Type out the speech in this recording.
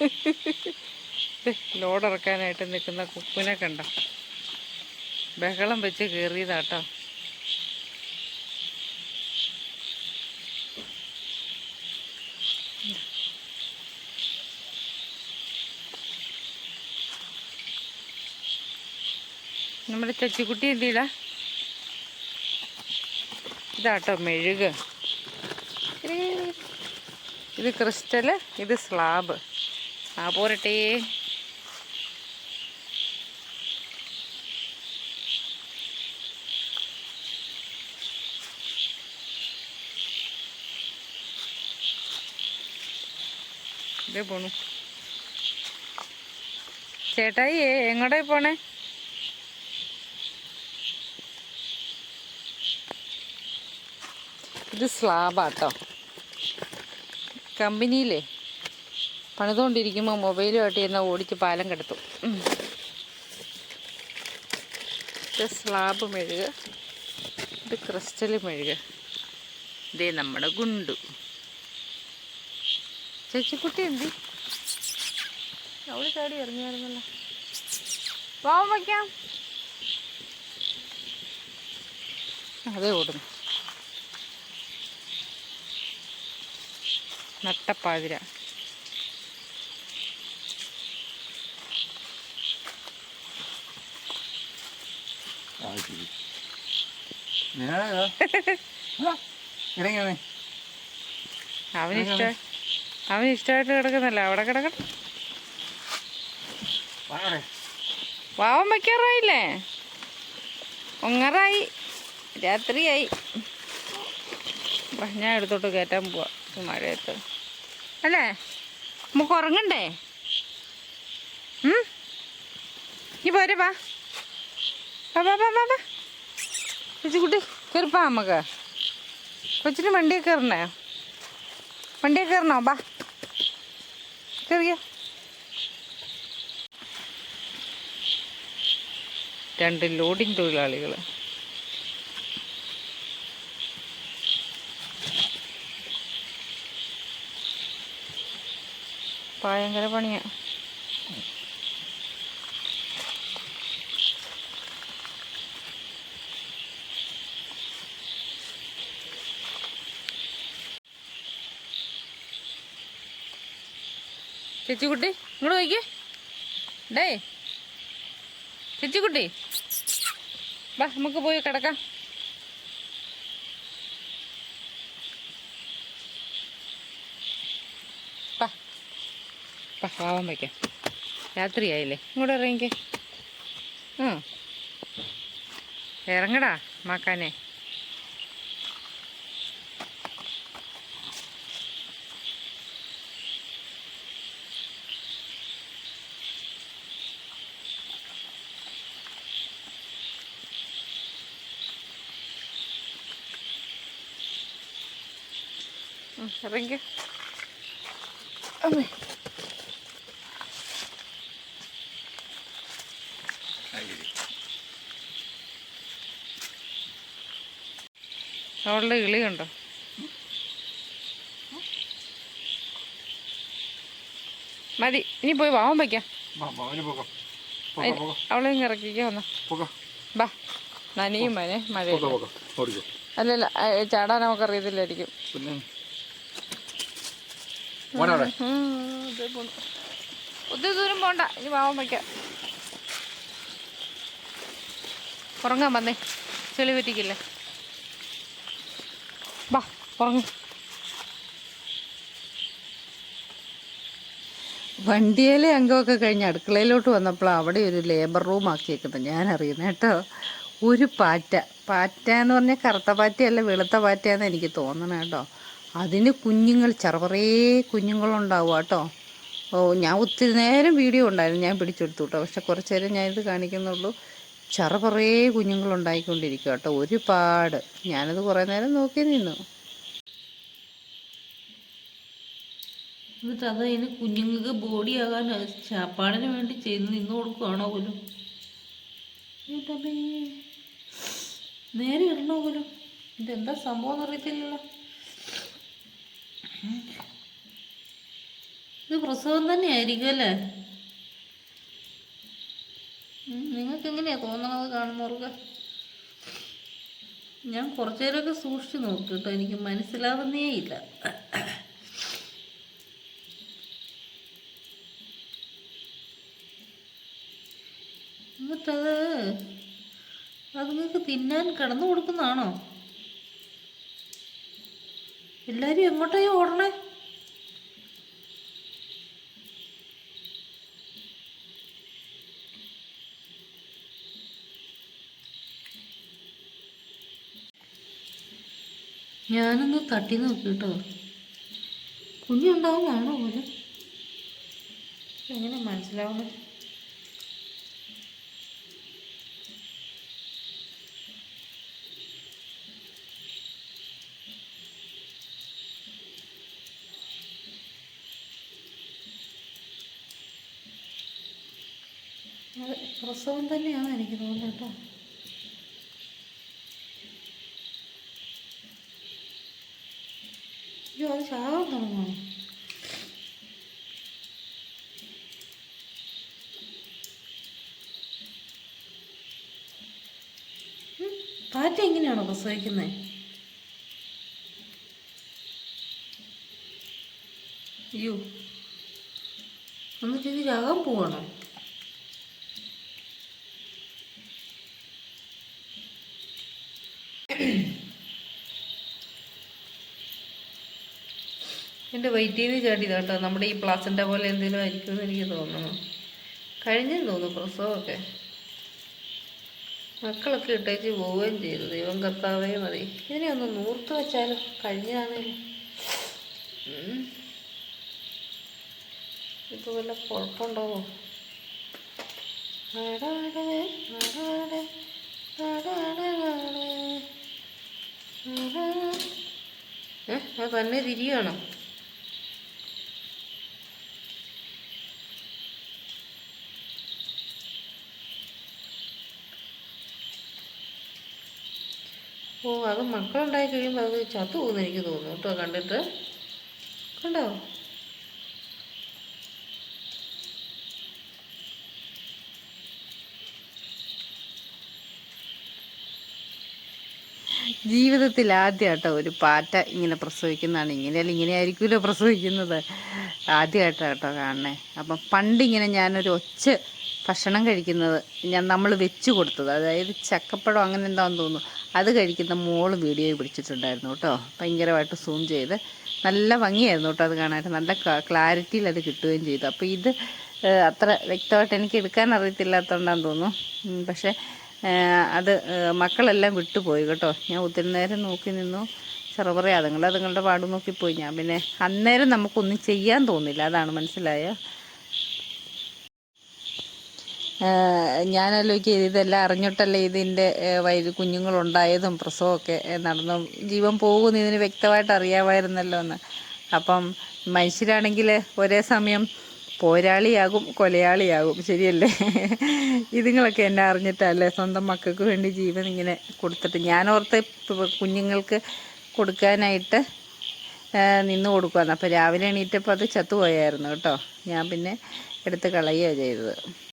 Load ഇറക്കാനായിട്ട് നിൽക്കുന്ന കുപ്പിനെ കണ്ട? ബഹളം വെച്ച് കയറിയതാട്ടോ. നമ്മുടെ ചച്ചിക്കുട്ടി എന്തിടാ ഇതാട്ടോ മെഴുക്. ഇത് ക്രിസ്റ്റൽ ഇത് സ്ലാബ്. ആ പോരട്ടെ. പോണു. ചേട്ടായി എങ്ങോട്ടാ പോണേ? ഇത് സ്ലാബാട്ടോ. കമ്പനിയിലേ. പണിതുകൊണ്ടിരിക്കുമ്പോൾ മൊബൈലുമായിട്ട് ഇരുന്ന് ഓടിച്ച് പാലം കെടുത്തു. ഇത് സ്ലാബ് മെഴുക് ഇത് ക്രിസ്റ്റൽ മെഴുക്. ഇതേ നമ്മുടെ ഗുണ്ടു. ചേച്ചിക്കുട്ടി എന്തി? അവൾ ചാടി ഇറങ്ങിയായിരുന്നല്ലോ. പാവം വയ്ക്കാം അതേ ഓടുന്നു. നട്ടപ്പാതിര. വന്നേ അവന് കിടക്കുന്നല്ല. അവിടെ കിടക്കട്ടെ വാവൻ വയ്ക്കാറായില്ലേ ഒങ്ങറായി രാത്രിയായി. ഞാൻ എടുത്തോട്ട് കയറ്റാൻ പോവാ. ഈ മഴയത്ത്. അല്ലേ? നമുക്ക് ഉറങ്ങണ്ടേ? നീ പോരെ വാ. ചേച്ചിക്കുട്ടി കയറിപ്പാ നമുക്ക്. കൊച്ചിന് വണ്ടി കയറണേ വണ്ടിയെ കയറണോ ബാ കയറിയോ രണ്ട് ലോഡിംഗ് തൊഴിലാളികൾ ഭയങ്കര പണിയാ. ചേച്ചിക്കുട്ടി ഇങ്ങോട്ട് നോക്കിയേ ഡേ. ചേച്ചിക്കുട്ടി. വാ നമുക്ക് പോയി കിടക്കാം. പാ വാ വാവാൻ വയ്ക്കാം. രാത്രിയായില്ലേ. ഇങ്ങോട്ട് ഇറങ്ങിക്കേ. ആ ഇറങ്ങടാ മാക്കാനെ. അമ്മേ. അവളുടെ കിളി കണ്ടോ? മതി ഇനി പോയി വാവൻ വയ്ക്കാം. അവളെ ഇങ്ങ് ഇറക്കിക്കോ വന്ന ബാ നനിയും മനെ മഴ അല്ലല്ല ചാടാൻ നമുക്ക് അറിയത്തില്ലായിരിക്കും മോനവിടെ. ഒത്തിരി ദൂരം പോണ്ട. ഇനി വാവാൻ വയ്ക്കാം. ഉറങ്ങാൻ വന്നേ. ചെളി പറ്റിക്കില്ലേ? ബാ ഉറങ്ങ. വണ്ടിയിലെ അംഗമൊക്കെ കഴിഞ്ഞ് അടുക്കളയിലോട്ട് വന്നപ്പോൾ അവിടെ ഒരു ലേബർ റൂം ആക്കിയേക്കുന്നത്. ഞാൻ അറിയുന്നത് കേട്ടോ. ഒരു പാറ്റ. പാറ്റ എന്ന് പറഞ്ഞാൽ കറുത്ത പാറ്റയല്ല വെളുത്ത പാറ്റയെന്ന് എനിക്ക് തോന്നണം കേട്ടോ. അതിന് കുഞ്ഞുങ്ങൾ ചെറുപറേ കുഞ്ഞുങ്ങളുണ്ടാവും കേട്ടോ. ഓ ഞാൻ ഒത്തിരി നേരം വീഡിയോ ഉണ്ടായിരുന്നു ഞാൻ പിടിച്ചെടുത്തു കേട്ടോ. പക്ഷെ കുറച്ച് നേരം ഞാനിത് ഇത് കാണിക്കുന്നുള്ളൂ. ചെറുപറേ കുഞ്ഞുങ്ങളുണ്ടായിക്കൊണ്ടിരിക്കുക കേട്ടോ ഒരുപാട്. ഞാനത് കുറേ നേരം നോക്കി നിന്നു. എന്നിട്ട് അത് അതിന് കുഞ്ഞുങ്ങൾക്ക് ബോഡി ആകാൻ ചാപ്പാടിന് വേണ്ടി ചെയ്ത് നിന്ന് കൊടുക്കുകയാണോ പോലും. നേരെ ഇടണോ പോലും ഇതെന്താ സംഭവം എന്ന് അറിയത്തില്ലല്ലോ. ഇത് പ്രസവം തന്നെയായിരിക്കും അല്ലേ? നിങ്ങൾക്ക് എങ്ങനെയാ തോന്നണത് കാണുന്നവർക്ക് ഞാൻ കുറച്ചു നേരമൊക്കെ സൂക്ഷിച്ചു നോക്കി കേട്ടോ എനിക്ക് മനസ്സിലാവുന്നേ ഇല്ല. എന്നിട്ടത് അത് നിങ്ങൾക്ക് തിന്നാൻ കിടന്നു കൊടുക്കുന്നതാണോ എല്ലാരും എങ്ങോട്ടായി ഓടണേ? ഞാനൊന്ന് തട്ടി നോക്കിട്ടോ കേട്ടോ. കാണോ പോലും എങ്ങനെ മനസ്സിലാവുന്നത്? പ്രസവം തന്നെയാണ് എനിക്ക് തോന്നുന്നത് കേട്ടോ. അയ്യോ അത് ചാവാൻ തുടങ്ങുമോ കാറ്റ് എങ്ങനെയാണോ പ്രസവിക്കുന്നത് അയ്യോ എന്നിട്ട് ഇത് ചാകാൻ പോവാണോ? എന്റെ വയറ്റിൽ നിന്ന് ചാടിയതാ കേട്ടോ. നമ്മുടെ ഈ പ്ലാസിന്റെ പോലെ എന്തെങ്കിലും ആയിരിക്കും എന്ന് എനിക്ക് തോന്നുന്നു. കഴിഞ്ഞെന്ന് തോന്നുന്നു പ്രസവമൊക്കെ. മക്കളൊക്കെ ഇട്ടേച്ച് പോവുകയും ചെയ്തു. ദൈവം കർത്താവേ മതി. ഇതിനെ ഒന്ന് നൂർത്ത് വെച്ചാലോ? കഴിഞ്ഞാണേലും ഇപ്പോൾ വല്ല കുഴപ്പമുണ്ടാവോ? ആടാടെ, ആടാടെ, ആടാടെ, ആടാടെ. ഏ തന്നെ തിരിയണം. ഓ അത് മക്കളുണ്ടായി കഴിയുമ്പോൾ അത് ചത്തു പോകുന്നു എനിക്ക് തോന്നുന്നു. കേട്ടോ കണ്ടിട്ട്? കണ്ടോ? ജീവിതത്തിൽ ആദ്യമായിട്ടോ ഒരു പാറ്റ ഇങ്ങനെ പ്രസവിക്കുന്നതാണ്. ഇങ്ങനെയല്ല ഇങ്ങനെ ആയിരിക്കുമല്ലോ പ്രസവിക്കുന്നത്. കേട്ടോ കാണണേ. അപ്പം പണ്ടിങ്ങനെ ഞാനൊരു ഒച്ച ഭക്ഷണം കഴിക്കുന്നത് ഞാൻ നമ്മൾ വെച്ച് കൊടുത്തത്. അതായത് ചക്കപ്പഴം അങ്ങനെ എന്താണെന്ന് തോന്നുന്നു. അത് കഴിക്കുന്ന മോൾ വീഡിയോ പിടിച്ചിട്ടുണ്ടായിരുന്നു കേട്ടോ. ഭയങ്കരമായിട്ട് സൂം ചെയ്ത് നല്ല ഭംഗിയായിരുന്നു കേട്ടോ അത് കാണാനായിട്ട് നല്ല ക്ലാരിറ്റിയിൽ അത് കിട്ടുകയും ചെയ്തു. അപ്പോൾ ഇത് അത്ര വ്യക്തമായിട്ട് എനിക്ക് എടുക്കാൻ അറിയത്തില്ലാത്തതുകൊണ്ടാന്ന് തോന്നുന്നു. പക്ഷേ അത് മക്കളെല്ലാം വിട്ടുപോയി കേട്ടോ. ഞാൻ ഒത്തിരി നേരം നോക്കി നിന്നു. ചെറുപറയാ അതുങ്ങൾ അതുങ്ങളുടെ പാട് നോക്കിപ്പോയി. ഞാൻ പിന്നെ അന്നേരം നമുക്കൊന്നും ചെയ്യാൻ തോന്നില്ല. അതാണ് മനസ്സിലായ. ഞാൻ ആലോചിക്കുക ഇതെല്ലാം അറിഞ്ഞിട്ടല്ലേ ഇതിന്റെ വൈദ്യ കുഞ്ഞുങ്ങളുണ്ടായതും പ്രസവമൊക്കെ നടന്നു. ജീവൻ പോകുന്ന ഇതിന് വ്യക്തമായിട്ട് അറിയാമായിരുന്നല്ലോ എന്ന്. അപ്പം മനുഷ്യരാണെങ്കിൽ ഒരേ സമയം പോരാളിയാകും കൊലയാളിയാകും. ശരിയല്ലേ? ഇതുങ്ങളൊക്കെ എന്നെ അറിഞ്ഞിട്ടല്ലേ സ്വന്തം മക്കൾക്ക് വേണ്ടി ജീവൻ ഇങ്ങനെ കൊടുത്തിട്ട്. ഞാൻ ഓർത്ത് കുഞ്ഞുങ്ങൾക്ക് കൊടുക്കാനായിട്ട് നിന്ന് കൊടുക്കുവാന്ന്. അപ്പോൾ രാവിലെ എണീറ്റപ്പോൾ അത് ചത്തുപോയായിരുന്നു കേട്ടോ. ഞാൻ പിന്നെ എടുത്ത് കളയുകയാണ് ചെയ്തത്.